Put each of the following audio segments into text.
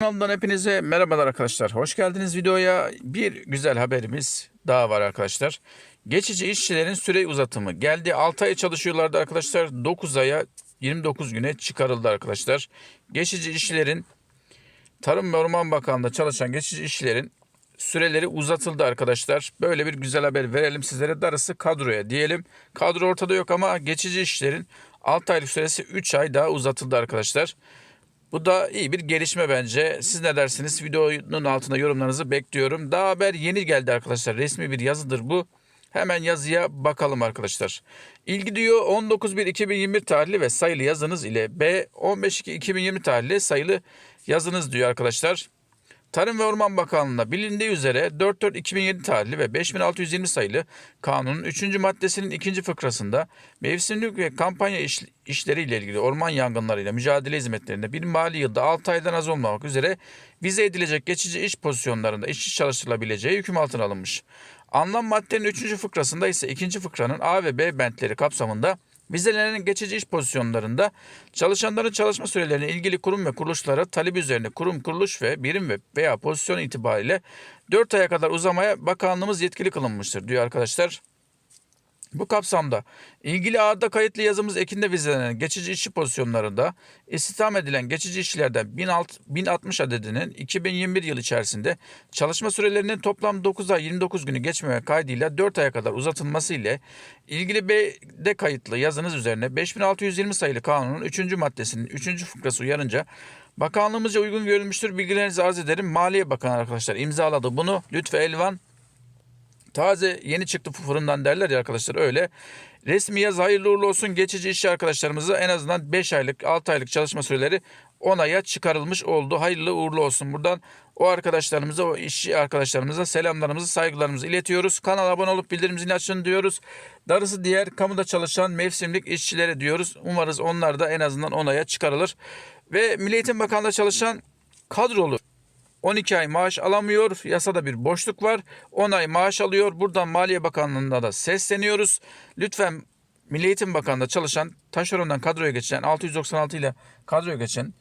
Kanalımdan hepinize merhabalar arkadaşlar. Hoş geldiniz videoya. Bir güzel haberimiz daha var arkadaşlar. Geçici işçilerin süre uzatımı geldi. 6 ay çalışıyorlardı arkadaşlar. 9 aya 29 güne çıkarıldı arkadaşlar. Geçici işçilerin Tarım ve Orman Bakanlığı'nda çalışan geçici işçilerin süreleri uzatıldı arkadaşlar. Böyle bir güzel haber verelim sizlere. Darısı kadroya diyelim. Kadro ortada yok ama geçici işçilerin 6 aylık süresi 3 ay daha uzatıldı arkadaşlar. Bu da iyi bir gelişme bence. Siz ne dersiniz? Videonun altına yorumlarınızı bekliyorum. Daha haber yeni geldi arkadaşlar. Resmi bir yazıdır bu. Hemen yazıya bakalım arkadaşlar. İlgi diyor 19.1.2021 tarihli ve sayılı yazınız ile B 15.2.2020 tarihli sayılı yazınız diyor arkadaşlar. Tarım ve Orman Bakanlığı'na bilindiği üzere 44-2007 tarihli ve 5620 sayılı kanunun 3. maddesinin 2. fıkrasında mevsimlik ve kampanya iş, işleriyle ilgili orman yangınlarıyla mücadele hizmetlerinde bir mali yılda 6 aydan az olmamak üzere vize edilecek geçici iş pozisyonlarında işçi çalıştırılabileceği hüküm altına alınmış. Anlam maddenin 3. fıkrasında ise 2. fıkranın A ve B bentleri kapsamında Vizelenen geçici iş pozisyonlarında çalışanların çalışma sürelerine ilgili kurum ve kuruluşlara talep üzerine kurum, kuruluş ve birim ve veya pozisyon itibariyle 4 aya kadar uzamaya bakanlığımız yetkili kılınmıştır diyor arkadaşlar. Bu kapsamda ilgili ağda kayıtlı yazımız ekinde vizelenen geçici işçi pozisyonlarında istihdam edilen geçici işçilerden 1060 adedinin 2021 yıl içerisinde çalışma sürelerinin toplam 9 ay 29 günü geçmeme kaydıyla 4 aya kadar uzatılması ile ilgili B'de kayıtlı yazınız üzerine 5620 sayılı kanunun 3. maddesinin 3. fıkrası uyarınca bakanlığımızca uygun görülmüştür bilgilerinizi arz ederim. Maliye Bakanı arkadaşlar imzaladı bunu. Lütfü Elvan Taze yeni çıktı fırından derler ya arkadaşlar öyle. Resmi yaz hayırlı uğurlu olsun. Geçici işçi arkadaşlarımıza en azından 5 aylık 6 aylık çalışma süreleri 10 aya çıkarılmış oldu. Hayırlı uğurlu olsun. Buradan o arkadaşlarımıza o işçi arkadaşlarımıza selamlarımızı saygılarımızı iletiyoruz. Kanala abone olup bildirim zilini açın diyoruz. Darısı diğer kamuda çalışan mevsimlik işçilere diyoruz. Umarız onlar da en azından 10 aya çıkarılır. Ve Milli Eğitim Bakanlığı'nda çalışan kadrolu 12 ay maaş alamıyor. Yasada bir boşluk var. 10 ay maaş alıyor. Buradan Maliye Bakanlığı'na da sesleniyoruz. Lütfen Milli Eğitim Bakanlığı'nda çalışan taşerondan kadroya geçen 696 ile kadroya geçen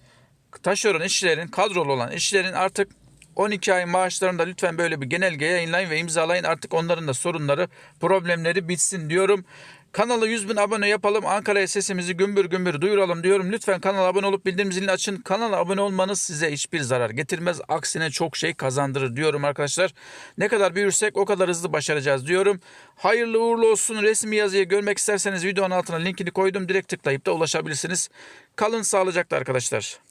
taşeron işçilerin kadrolu olan işçilerin artık 12 ay maaşlarında lütfen böyle bir genelge yayınlayın ve imzalayın. Artık onların da sorunları, problemleri bitsin diyorum. Kanala 100 bin abone yapalım. Ankara'ya sesimizi gümbür gümbür duyuralım diyorum. Lütfen kanala abone olup bildirim zilini açın. Kanala abone olmanız size hiçbir zarar getirmez. Aksine çok şey kazandırır diyorum arkadaşlar. Ne kadar büyürsek o kadar hızlı başaracağız diyorum. Hayırlı uğurlu olsun. Resmi yazıyı görmek isterseniz videonun altına linkini koydum. Direkt tıklayıp da ulaşabilirsiniz. Kalın sağlıcakla arkadaşlar.